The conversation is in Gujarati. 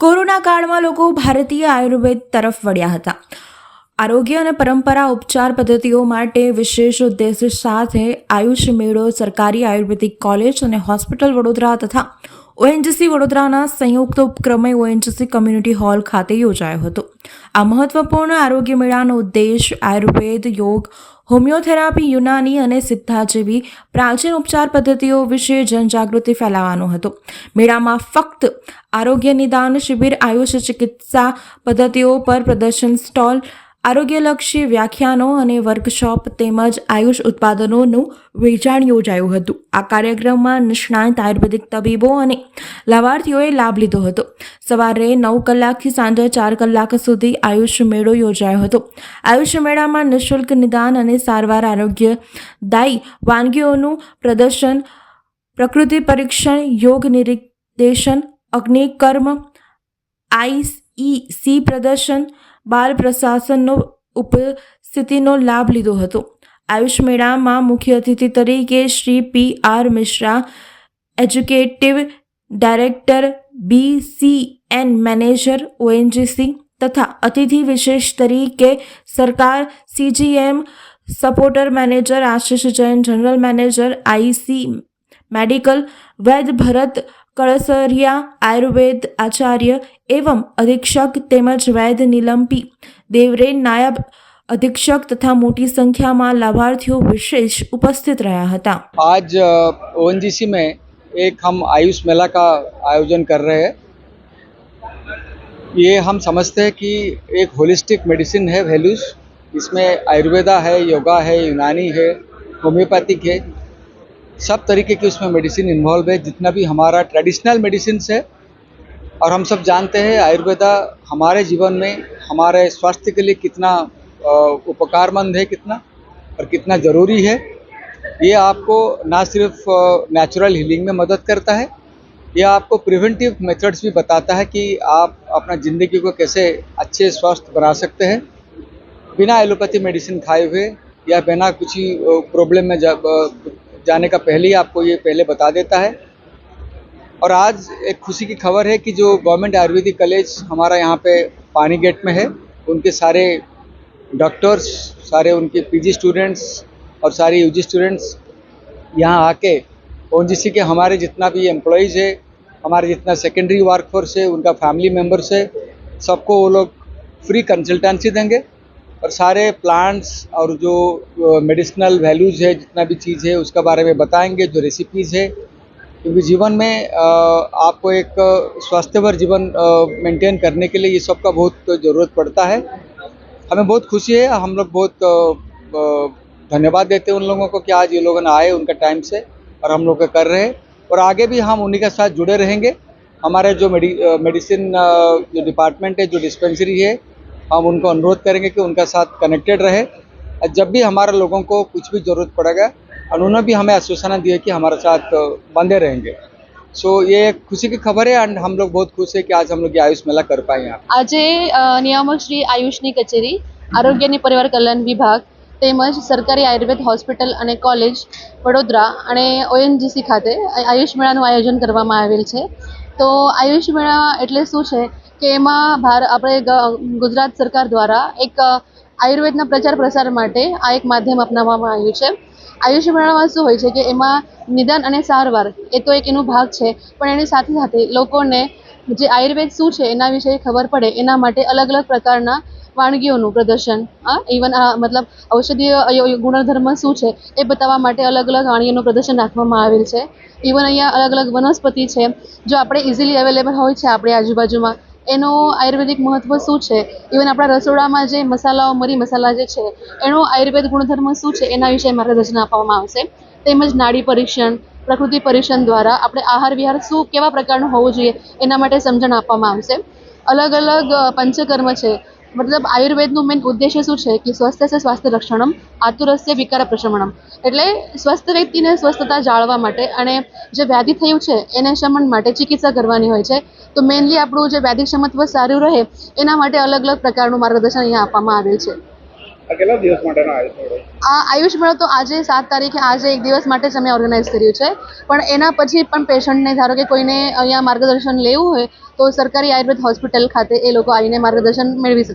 કોરોના કાળમાં લોકો ભારતીય આયુર્વેદ તરફ વળ્યા હતા. આરોગ્ય અને પરંપરા ઉપચાર પદ્ધતિઓ માટે વિશેષ ઉદ્દેશ્ય સાથે આયુષ મેળો સરકારી આયુર્વેદિક કોલેજ અને હોસ્પિટલ વડોદરા તથા ઓએનજીસી વડોદરાના સંયુક્ત ઉપક્રમે ઓએનજીસી કમ્યુનિટી હોલ ખાતે યોજાયો હતો. આ મહત્વપૂર્ણ આરોગ્ય મેળાનો ઉદ્દેશ આયુર્વેદ યોગ હોમિયોથેરાપી યુનાની અને સિદ્ધા જેવી પ્રાચીન ઉપચાર પદ્ધતિઓ વિશે જનજાગૃતિ ફેલાવવાનો હતો. મેળામાં ફક્ત આરોગ્ય નિદાન શિબિર આયુષ ચિકિત્સા પદ્ધતિઓ પર પ્રદર્શન સ્ટોલ આરોગ્યલક્ષી વ્યાખ્યાનો અને વર્કશોપ તેમજ આયુષ ઉત્પાદનોનું વેચાણ યોજાયું હતું. આ કાર્યક્રમમાં નિષ્ણાંત આયુર્વેદિક તબીબો અને લાભાર્થીઓએ લાભ લીધો હતો. સવારે નવ કલાકથી સાંજે ચાર કલાક સુધી આયુષ મેળો યોજાયો હતો. આયુષ મેળામાં નિઃશુલ્ક નિદાન અને સારવાર આરોગ્યદાયી વાનગીઓનું પ્રદર્શન, પ્રકૃતિ પરીક્ષણ, યોગ નિર્દેશન, અગ્નિકર્મ આઈઈસી પ્રદર્શન બાલ પ્રશાસનનો ઉપસ્થિતિનો લાભ લીધો હતો. આયુષ મેળામાં મુખ્ય અતિથિ તરીકે Shri P R Mishra, executive director B C N manager ONGC તથા અતિથિ વિશેષ તરીકે સરકાર CGM supporter manager Ashish Jain, general manager IC medical વૈદ ભરત કળસરિયા આયુર્વેદ આચાર્ય એવं અધિક્ષક તેમજ વૈદ નિલંપી દેવરે નાયબ અધિક્ષક તથા મોટી સંખ્યામાં લાભાર્થીઓ વિશેષ ઉપસ્થિત રહ્યા હતા आज ओ में एक हम आयुष मेला का आयोजन कर रहे हैं ये हम समझते हैं कि एक होलिस्टिक मेडिसिन है वैल्यूज इसमें आयुर्वेदा है योगा है यूनानी है होम्योपैथिक है सब तरीके की उसमें मेडिसिन इन्वॉल्व है। जितना भी हमारा ट्रेडिशनल मेडिसिन है और हम सब जानते हैं आयुर्वेदा हमारे जीवन में हमारे स्वास्थ्य के लिए कितना उपकारमंद है कितना और कितना ज़रूरी है। ये आपको ना सिर्फ़ नेचुरल हीलिंग में मदद करता है ये आपको प्रिवेंटिव मेथड्स भी बताता है कि आप अपना ज़िंदगी को कैसे अच्छे स्वस्थ बना सकते हैं। बिना एलोपैथी मेडिसिन खाए हुए या बिना कुछ प्रॉब्लम में जा, अ, जाने का पहले ही आपको ये पहले बता देता है। और आज एक खुशी की खबर है कि जो गवर्नमेंट आयुर्वेदिक कॉलेज हमारा यहाँ पे पानी गेट में है, उनके सारे डॉक्टर्स, सारे उनके पीजी स्टूडेंट्स और सारे यूजी स्टूडेंट्स यहाँ आके ओ के हमारे जितना भी एम्प्लॉयज़ है, हमारे जितना सेकेंडरी वर्कफोर्स है, उनका फैमिली मेंबर्स है, सबको वो लोग फ्री कंसल्टेंसी देंगे। और सारे प्लांट्स और जो मेडिसिनल वैल्यूज़ है, जितना भी चीज़ है, उसका बारे में बताएँगे, जो रेसिपीज़ है। क्योंकि जीवन में आपको एक स्वास्थ्यवर जीवन मेंटेन करने के लिए ये सब का बहुत ज़रूरत पड़ता है। हमें बहुत खुशी है, हम लोग बहुत धन्यवाद देते हैं उन लोगों को कि आज ये लोगों आए उनका टाइम से और हम लोग कर रहे हैं। और आगे भी हम उन्हीं के साथ जुड़े रहेंगे। हमारे जो मेडि मेडिसिन जो डिपार्टमेंट है, जो डिस्पेंसरी है हम उनको अनुरोध करेंगे कि उनका साथ कनेक्टेड रहे और जब भी हमारे लोगों को कुछ भी ज़रूरत पड़ेगा उन्होंने भी हमें आश्वासन दिया कि हमारे साथ अ, बंधे रहेंगे सो ये एक खुशी की खबर है एंड हम लोग बहुत खुश है कि आज हम लोग ये आयुष मेला कर पाए यहाँ આજે અ, નિયામક શ્રી આયુષની કચેરી આરોગ્ય અને પરિવાર કલ્યાણ વિભાગ તેમજ સરકારી આયુર્વેદ હોસ્પિટલ અને કોલેજ વડોદરા અને ઓએનજીસી ખાતે આ- આયુષ મેળાનું આયોજન કરવામાં આવેલ છે તો આયુષ મેળા એટલે શું છે કે એમાં ભાર આપણે ગુજરાત સરકાર દ્વારા એક આયુર્વેદના પ્રચાર પ્રસાર માટે આ એક માધ્યમ અપનાવવામાં આવ્યું છે. આયુષ મેળામાં શું હોય છે કે એમાં નિદાન અને સારવાર એ તો એક એનો ભાગ છે, પણ એની સાથે સાથે લોકોને જે આયુર્વેદ શું છે એના વિશે ખબર પડે, એના માટે અલગ અલગ પ્રકારના વાનગીઓનું પ્રદર્શન ઇવન મતલબ ઔષધીય ગુણધર્મ શું છે એ બતાવવા માટે અલગ અલગ વાનગીઓનું પ્રદર્શન રાખવામાં આવેલ છે. ઇવન અહીંયા અલગ અલગ વનસ્પતિ છે, જો આપણે ઇઝીલી અવેલેબલ હોય છે આપણી આજુબાજુમાં એનો આયુર્વેદિક મહત્વ શું છે? ઇવન આપણા રસોડામાં જે મસાલાઓ, મરી મસાલા જે છે, એનો આયુર્વેદ ગુણધર્મ શું છે? એના વિશે માર્ગદર્શન આપવામાં આવશે. તેમજ નાડી પરીક્ષણ, પ્રકૃતિ પરીક્ષણ દ્વારા આપણે આહાર વિહાર શું, કેવા પ્રકારનું હોવું જોઈએ, એના માટે સમજણ આપવામાં આવશે. અલગ અલગ પંચકર્મ છે. મતલબ આયુર્વેદનું મેઇન ઉદ્દેશ્ય શું છે કે સ્વસ્થ છે સ્વાસ્થ્ય રક્ષણમ આતુરસ્ય વિકાર પ્રશમણમ એટલે સ્વસ્થ વ્યક્તિને સ્વસ્થતા જાળવવા માટે અને જે વ્યાધિ થયું છે એને શમન માટે ચિકિત્સા કરવાની હોય છે. તો મેઇનલી આપણું જે વ્યાધિક ક્ષમત્વ સારું રહે એના માટે અલગ અલગ પ્રકારનું માર્ગદર્શન અહીંયા આપવામાં આવેલ છે. આ કેટલા દિવસ માટેનો આયુષ આ આયુષ મેળો તો આજે સાત તારીખે આજે એક દિવસ માટે જ અમે ઓર્ગેનાઇઝ કર્યું છે. પણ એના પછી પણ પેશન્ટને ધારો કે કોઈને અહીંયા માર્ગદર્શન લેવું હોય તો સરકારી આયુર્વેદ હોસ્પિટલ ખાતે એ લોકો આવીને માર્ગદર્શન મેળવી શકે